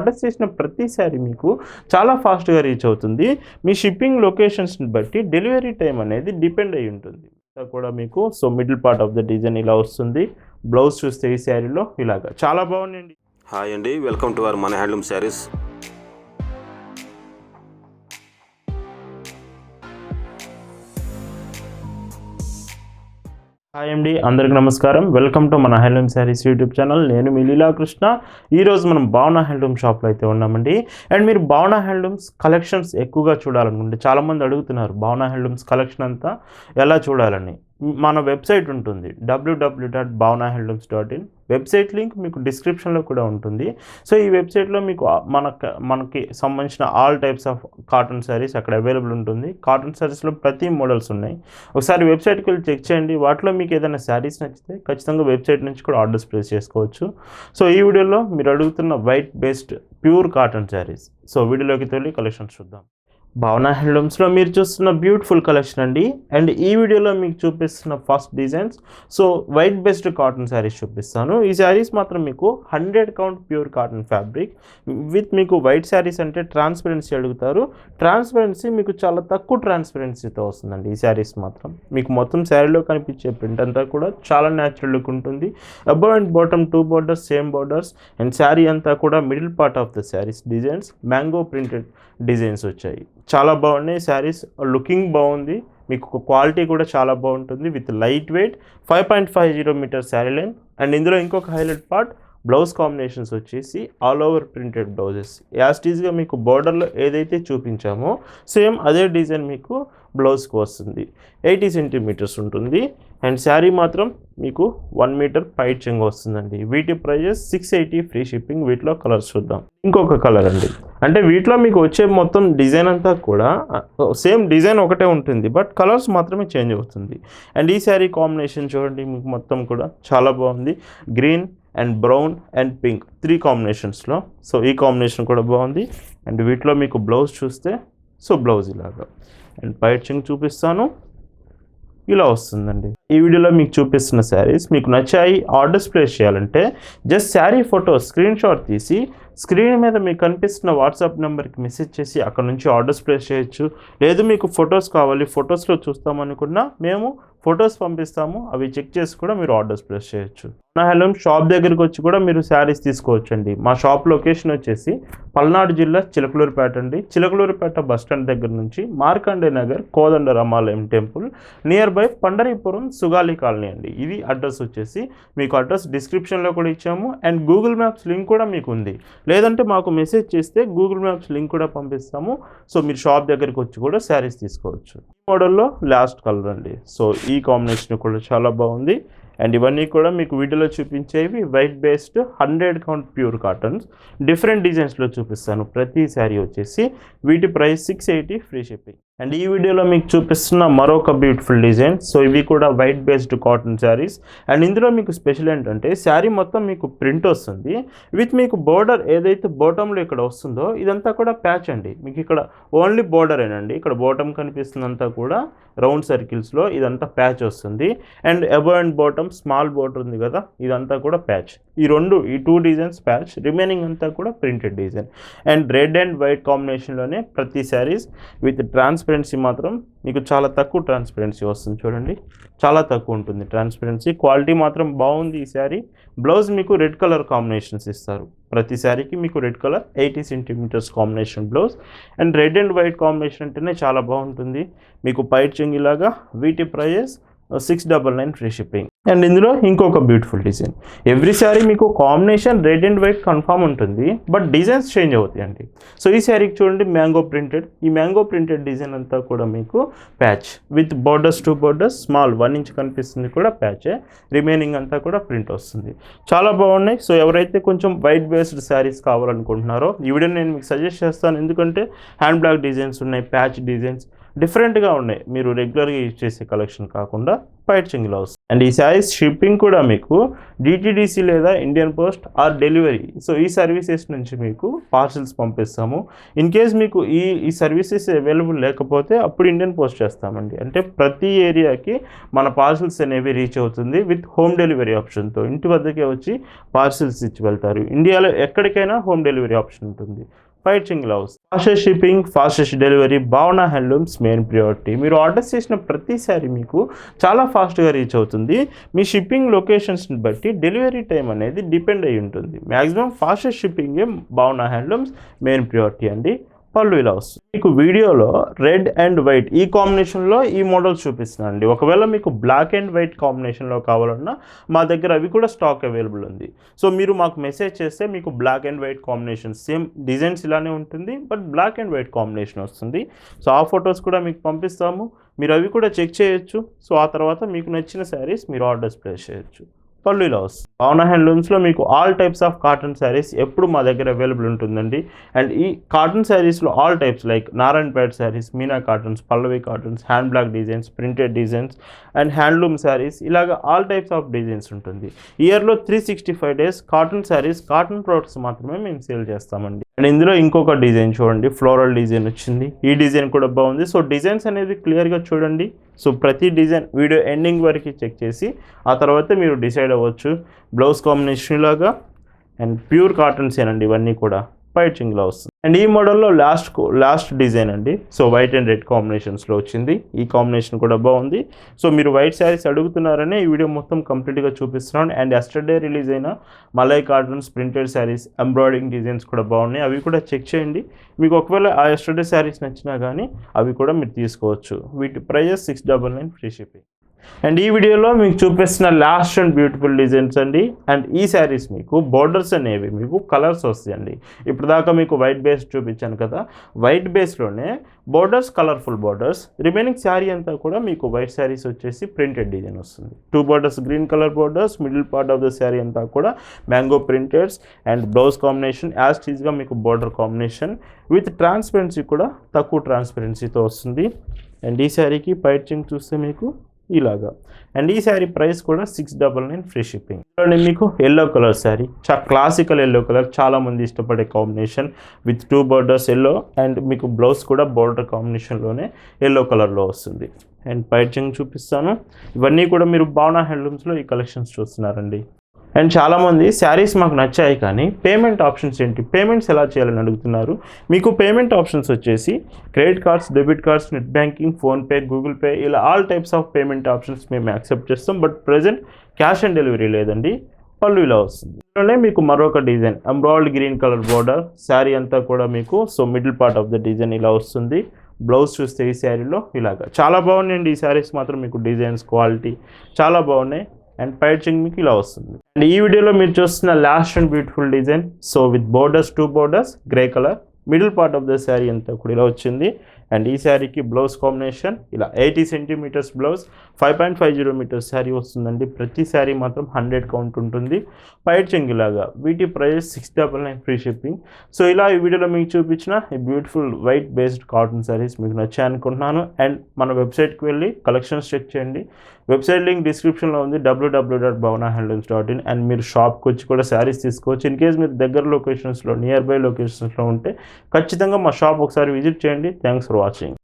Order చేసిన ప్రతి మీకు చాలా ఫాస్ట్గా రీచ్ అవుతుంది. మీ షిప్పింగ్ లొకేషన్స్ని బట్టి డెలివరీ టైం అనేది డిపెండ్ అయి ఉంటుంది. ఇంకా కూడా మీకు so middle part of the design ఇలా వస్తుంది. బ్లౌజ్ చూస్తే ఈ శారీలో ఇలాగా. చాలా బాగుందండి హాయ్ అండి వెల్కమ్ టు అవర్ మన హ్యాండ్లూమ్ శారీస్ హాయ్ అండి అందరికి నమస్కారం. వెల్కమ్ టు మన హ్యాండ్లూమ్ శారీస్ యూట్యూబ్ ఛానల్ నేను మీ లీలాకృష్ణ ఈరోజు మనం భావన హ్యాండ్లూమ్ షాప్లో అయితే ఉన్నామండి. అండ్ మీరు భావన హ్యాండ్లూమ్స్ కలెక్షన్స్ ఎక్కువగా చూడాలనుకుంటే చాలామంది అడుగుతున్నారు భావన హ్యాండ్లూమ్స్ కలెక్షన్ అంతా ఎలా చూడాలని. మన వెబ్సైట్ ఉంటుంది WWW dot Bhavana handlooms dot in website link మీకు డిస్క్రిప్షన్లో కూడా ఉంటుంది. సో ఈ వెబ్సైట్లో మీకు మన మనకు మనకి సంబంధించిన all types of cotton saris అక్కడ అవైలబుల్ ఉంటుంది. కాటన్ శారీస్లో ప్రతి మోడల్స్ ఉన్నాయి. ఒకసారి వెబ్సైట్కి వెళ్ళి చెక్ చేయండి. వాటిలో మీకు ఏదైనా శారీస్ నచ్చితే ఖచ్చితంగా వెబ్సైట్ నుంచి కూడా ఆర్డర్స్ ప్లేస్ చేసుకోవచ్చు. సో ఈ వీడియోలో మీరు అడుగుతున్న white based pure cotton saris. So వీడియోలోకి వెళ్ళి కలెక్షన్స్ చూద్దాం. భావన హ్యాండ్లూమ్స్లో మీరు చూస్తున్న బ్యూటిఫుల్ కలెక్షన్ అండి. అండ్ ఈ వీడియోలో మీకు చూపిస్తున్న first designs. So white best cotton saris చూపిస్తాను. ఈ శారీస్ మాత్రం మీకు hundred count pure cotton fabric. With మీకు వైట్ శారీస్ అంటే ట్రాన్స్పరెన్సీ అడుగుతారు. ట్రాన్స్పరెన్సీ మీకు చాలా తక్కువ ట్రాన్స్పరెన్సీతో వస్తుందండి ఈ శారీస్ మాత్రం. మీకు మొత్తం శారీలో కనిపించే ప్రింట్ అంతా కూడా చాలా న్యాచురల్ లుక్ ఉంటుంది. Above and bottom two borders same borders and sari అంతా కూడా middle part of the saris designs. Mango printed designs వచ్చాయి. చాలా బాగున్నాయి. శారీస్ లుకింగ్ బాగుంది. మీకు క్వాలిటీ కూడా చాలా బాగుంటుంది. With light weight five point five zero metre sari line and ఇందులో ఇంకొక హైలైట్ పార్ట్ బ్లౌజ్ కాంబినేషన్స్ వచ్చేసి ఆల్ ఓవర్ ప్రింటెడ్ బ్లౌజెస్. యాస్టీజ్గా మీకు బార్డర్లో ఏదైతే చూపించామో సేమ్ అదే డిజైన్ మీకు బ్లౌజ్కి వస్తుంది. ఎయిటీ సెంటీమీటర్స్ ఉంటుంది. అండ్ శారీ మాత్రం మీకు వన్ మీటర్ పైట్ చెంగు వస్తుందండి. వీటి prices six eighty free shipping. వీటిలో కలర్స్ చూద్దాం. ఇంకొక కలర్ అండి. అంటే వీటిలో మీకు వచ్చే మొత్తం డిజైన్ అంతా కూడా సేమ్ డిజైన్ ఒకటే ఉంటుంది. బట్ కలర్స్ మాత్రమే చేంజ్ అవుతుంది. అండ్ ఈ శారీ కాంబినేషన్ చూడండి. మీకు మొత్తం కూడా చాలా బాగుంది. Green and brown and pink three కాంబినేషన్స్లో. So ఈ కాంబినేషన్ కూడా బాగుంది. అండ్ వీటిలో మీకు బ్లౌజ్ చూస్తే సో బ్లౌజ్ ఇలాగా. అండ్ పైట్ చెంగ్ చూపిస్తాను. ఇలా వస్తుందండి. ఈ వీడియోలో మీకు చూపిస్తున్న శారీస్ మీకు నచ్చాయి ఆర్డర్స్ ప్లేస్ చేయాలంటే just sari photo screen shot తీసి స్క్రీన్ మీద మీకు కనిపిస్తున్న వాట్సాప్ నెంబర్కి మెసేజ్ చేసి అక్కడ నుంచి ఆర్డర్స్ ప్లేస్ చేయొచ్చు. లేదు మీకు ఫొటోస్ కావాలి ఫొటోస్లో చూస్తామనుకున్నా మేము ఫొటోస్ పంపిస్తాము అవి చెక్ చేసి కూడా మీరు ఆర్డర్స్ ప్లేస్ చేయొచ్చు. నా హెలం షాప్ దగ్గరికి వచ్చి కూడా మీరు శారీస్ తీసుకోవచ్చండి. మా షాప్ లొకేషన్ వచ్చేసి పల్నాడు జిల్లా చిలకలూరుపేట అండి. చిలకలూరుపేట బస్ స్టాండ్ దగ్గర నుంచి Markande Nagar Kodanda Ramalayam temple near by Pandaripuram Sugali colony అండి. ఇది అడ్రస్ వచ్చేసి మీకు అడ్రస్ డిస్క్రిప్షన్లో కూడా ఇచ్చాము. అండ్ గూగుల్ మ్యాప్స్ లింక్ కూడా మీకు ఉంది. లేదంటే మాకు మెసేజ్ చేస్తే గూగుల్ మ్యాప్స్ లింక్ కూడా పంపిస్తాము. సో మీరు షాప్ దగ్గరికి వచ్చి కూడా శారీస్ తీసుకోవచ్చు. మోడల్లో లాస్ట్ కలర్ అండి. సో ఈ కాంబినేషన్ కూడా చాలా బాగుంది. అండ్ ఇవన్నీ కూడా మీకు వీడియోలో చూపించేవి white based hundred count pure cottons different డిజైన్స్లో చూపిస్తాను. ప్రతి శారీ వచ్చేసి వీటి price six eighty free shipping and ఈ వీడియోలో మీకు చూపిస్తున్న మరొక బ్యూటిఫుల్ డిజైన్ సో ఇవి కూడా white based cotton saris and ఇందులో మీకు స్పెషల్ ఏంటంటే శారీ మొత్తం మీకు ప్రింట్ వస్తుంది. విత్ మీకు బోర్డర్ ఏదైతే బోటంలో ఇక్కడ వస్తుందో ఇదంతా కూడా ప్యాచ్ అండి. మీకు ఇక్కడ ఓన్లీ బోర్డరేనండి ఇక్కడ బోటం కనిపిస్తుందంతా కూడా రౌండ్ సర్కిల్స్లో ఇదంతా ప్యాచ్ వస్తుంది. And above and bottom small border ఉంది కదా ఇదంతా కూడా ప్యాచ్ ఈ రెండు ఈ టూ డిజైన్స్ ప్యాచ్ రిమైనింగ్ అంతా కూడా printed design and red and white కాంబినేషన్లోనే ప్రతి శారీస్ విత్ ట్రాన్స్పరెన్సీ మాత్రం మీకు చాలా తక్కువ ట్రాన్స్పరెన్సీ వస్తుంది చూడండి. చాలా తక్కువ ఉంటుంది ట్రాన్స్పరెన్సీ క్వాలిటీ మాత్రం బాగుంది ఈ శారీ బ్లౌజ్ మీకు రెడ్ కలర్ కాంబినేషన్స్ ఇస్తారు. ప్రతి శారీకి మీకు red colour eighty centimetres combination blouse and red and white combination అంటేనే చాలా బాగుంటుంది. మీకు పైట్ చెంగిలాగా వీటి prices six double nine free shipping and ఇందులో ఇంకొక బ్యూటిఫుల్ డిజైన్ ఎవ్రీ శారీ మీకు combination red and white confirm ఉంటుంది బట్ డిజైన్స్ చేంజ్ అవుతాయండి సో ఈ శారీకి చూడండి మ్యాంగో ప్రింటెడ్ ఈ మ్యాంగో ప్రింటెడ్ డిజైన్ అంతా కూడా మీకు patch with borders two borders small one inch కనిపిస్తుంది కూడా ప్యాచే రిమైనింగ్ అంతా కూడా ప్రింట్ వస్తుంది. చాలా బాగున్నాయి. సో ఎవరైతే కొంచెం వైట్ బేస్డ్ శారీస్ కావాలనుకుంటున్నారో ఈ వీడియో నేను మీకు సజెస్ట్ చేస్తాను. ఎందుకంటే హ్యాండ్ బ్లాక్ డిజైన్స్ ఉన్నాయి ప్యాచ్ డిజైన్స్ డిఫరెంట్గా ఉన్నాయి. మీరు రెగ్యులర్గా యూజ్ చేసే కలెక్షన్ కాకుండా పైట్ చింగిలో హౌస్. అండ్ ఈ శారీస్ షిప్పింగ్ కూడా మీకు డిటిడిసి లేదా Indian post or delivery so ఈ సర్వీసెస్ నుంచి మీకు పార్సిల్స్ పంపిస్తాము. ఇన్ కేస్ మీకు ఈ ఈ సర్వీసెస్ అవైలబుల్ లేకపోతే అప్పుడు ఇండియన్ పోస్ట్ చేస్తామండి. అంటే ప్రతి ఏరియాకి మన పార్సిల్స్ అనేవి రీచ్ అవుతుంది విత్ హోమ్ డెలివరీ ఆప్షన్తో ఇంటి వద్దకే వచ్చి పార్సిల్స్ ఇచ్చి వెళ్తారు. ఇండియాలో ఎక్కడికైనా హోమ్ డెలివరీ ఆప్షన్ ఉంటుంది. Fight single house fastest shipping fastest delivery Bhavana handlooms main priority. మీరు ఆర్డర్ చేసిన ప్రతిసారి మీకు చాలా ఫాస్ట్గా రీచ్ అవుతుంది. మీ షిప్పింగ్ లొకేషన్స్ని బట్టి డెలివరీ టైం అనేది డిపెండ్ అయి ఉంటుంది. మ్యాక్సిమం ఫాస్టెస్ట్ షిప్పింగే భావన హ్యాండ్లూమ్స్ మెయిన్ ప్రియారిటీ అండి. పళ్ళు ఇలా వస్తుంది మీకు వీడియోలో రెడ్ అండ్ వైట్ ఈ కాంబినేషన్లో ఈ మోడల్స్ చూపిస్తున్నానండి ఒకవేళ మీకు బ్లాక్ అండ్ వైట్ కాంబినేషన్లో కావాలన్నా మా దగ్గర అవి కూడా స్టాక్ అవైలబుల్ ఉంది. సో మీరు మాకు మెసేజ్ చేస్తే మీకు black and white combination same designs ఇలానే ఉంటుంది but black and white combination వస్తుంది. సో ఆ ఫొటోస్ కూడా మీకు పంపిస్తాము. మీరు అవి కూడా చెక్ చేయొచ్చు. సో ఆ తర్వాత మీకు నచ్చిన శారీస్ మీరు ఆర్డర్స్ ప్లేస్ చేయొచ్చు. పళ్ళు ఇలా వస్తుంది పవన హ్యాండ్లూమ్స్లో మీకు all types of cotton saris ఎప్పుడు మా దగ్గర అవైలబుల్ ఉంటుందండి. అండ్ ఈ కాటన్ శారీస్లో all types like Narayana Narayanpet saris Meena cottons Pallavi cottons hand block designs printed designs and handloom saris ఇలాగ ఆల్ టైప్స్ ఆఫ్ డిజైన్స్ ఉంటుంది. ఇయర్లో three sixty five days cotton saris cotton products మాత్రమే మేము sale చేస్తామండి. And ఇందులో ఇంకొక design చూడండి floral design వచ్చింది. ఈ డిజైన్ కూడా బాగుంది. సో డిజైన్స్ అనేది క్లియర్గా చూడండి. సో ప్రతి డిజైన్ వీడియో ఎండింగ్ వరకు చెక్ చేసి ఆ తర్వాత మీరు డిసైడ్ అవ్వచ్చు. బ్లౌజ్ కాంబినేషన్ లాగా అండ్ ప్యూర్ కాటన్స్ ఏనండి ఇవన్నీ కూడా. పైచింగ్లో వస్తుంది అండ్ ఈ మోడల్లో లాస్ట్ లాస్ట్ డిజైన్ అండి. సో వైట్ అండ్ రెడ్ కాంబినేషన్స్లో వచ్చింది. ఈ కాంబినేషన్ కూడా బాగుంది. సో మీరు వైట్ శారీస్ అడుగుతున్నారనే ఈ వీడియో మొత్తం కంప్లీట్గా చూపిస్తున్నాను. అండ్ ఎస్టర్డే రిలీజ్ అయిన malai cartoons printed saris embroidering designs కూడా బాగున్నాయి. అవి కూడా చెక్ చేయండి. మీకు ఒకవేళ ఆ ఎస్టర్డే శారీస్ నచ్చినా కానీ అవి కూడా మీరు తీసుకోవచ్చు. వీటి prices six double nine free shipping and ఈ వీడియోలో మీకు చూపిస్తున్న లాస్ట్ అండ్ బ్యూటిఫుల్ డిజైన్స్ అండి. అండ్ ఈ శారీస్ మీకు బోర్డర్స్ అనేవి మీకు కలర్స్ వస్తాయండి. ఇప్పుడు దాకా మీకు వైట్ బేస్ చూపించాను కదా. White బేస్లోనే borders colourful borders remaining sari అంతా కూడా మీకు వైట్ శారీస్ వచ్చేసి ప్రింటెడ్ డిజైన్ వస్తుంది. Two borders green colour borders middle part of the sari అంతా కూడా mango printeds and blouse combination as టీజ్గా మీకు బోర్డర్ కాంబినేషన్ విత్ ట్రాన్స్పరెన్సీ కూడా తక్కువ ట్రాన్స్పరెన్సీతో వస్తుంది. అండ్ ఈ శారీకి పైచింగ్ చూస్తే మీకు ఇలాగా. అండ్ ఈ శారీ ప్రైస్ కూడా six double nine free shipping. చూడండి మీకు ఎల్లో కలర్ శారీ. చా క్లాసికల్ ఎల్లో కలర్. చాలామంది ఇష్టపడే combination with two borders yellow and మీకు బ్లౌజ్ కూడా బోర్డర్ కాంబినేషన్లోనే ఎల్లో కలర్లో వస్తుంది. అండ్ పైచింగ్ చూపిస్తాను. ఇవన్నీ కూడా మీరు భావన హ్యాండ్లూమ్స్లో ఈ కలెక్షన్స్ చూస్తున్నారండి. అండ్ చాలామంది శారీస్ మాకు నచ్చాయి కానీ పేమెంట్ ఆప్షన్స్ ఏంటి? పేమెంట్స్ ఎలా చేయాలని అడుగుతున్నారు? మీకు పేమెంట్ ఆప్షన్స్ వచ్చేసి credit cards debit cards net banking PhonePe Google Pay ఇలా all types of payment options మేము యాక్సెప్ట్ చేస్తాం. But present cash on delivery లేదండి. పళ్ళు ఇలా వస్తుంది. ఇందులోనే మీకు మరొక design embroidered green colour border sari అంతా కూడా మీకు so middle part of the design ఇలా వస్తుంది. బ్లౌజ్ చూస్తే ఈ శారీలో ఇలాగా. చాలా బాగున్నాయండి ఈ శారీస్ మాత్రం మీకు డిజైన్స్ క్వాలిటీ చాలా బాగున్నాయి. అండ్ పైచింగ్ మీకు ఇలా వస్తుంది. అండ్ ఈ వీడియోలో మీరు చూస్తున్న last and beautiful design so with borders two borders grey colour middle part of the sari అంతా కూడా ఇలా వచ్చింది. అండ్ ఈ శారీకి బ్లౌజ్ కాంబినేషన్ ఇలా eighty centimetres blouse five point five zero metres sari వస్తుందండి. ప్రతి శారీ మాత్రం హండ్రెడ్ కౌంట్ ఉంటుంది. పైట్ చెంగిలాగా వీటి price six double nine free shipping. So ఇలా ఈ వీడియోలో మీకు చూపించిన ఈ beautiful white based cotton saris మీకు నచ్చాయి అనుకుంటున్నాను. అండ్ మన వెబ్సైట్కి వెళ్ళి కలెక్షన్స్ చెక్ చేయండి. వెబ్సైట్ లింక్ డిస్క్రిప్షన్లో ఉంది W W dot Bhavana handlooms dot in and మీరు షాప్కి వచ్చి కూడా శారీస్ తీసుకోవచ్చు. ఇన్ కేస్ మీరు దగ్గర లొకేషన్స్లో నియర్ బై లొకేషన్స్లో ఉంటే ఖచ్చితంగా మా షాప్ ఒకసారి విజిట్ చేయండి. Thanks for watching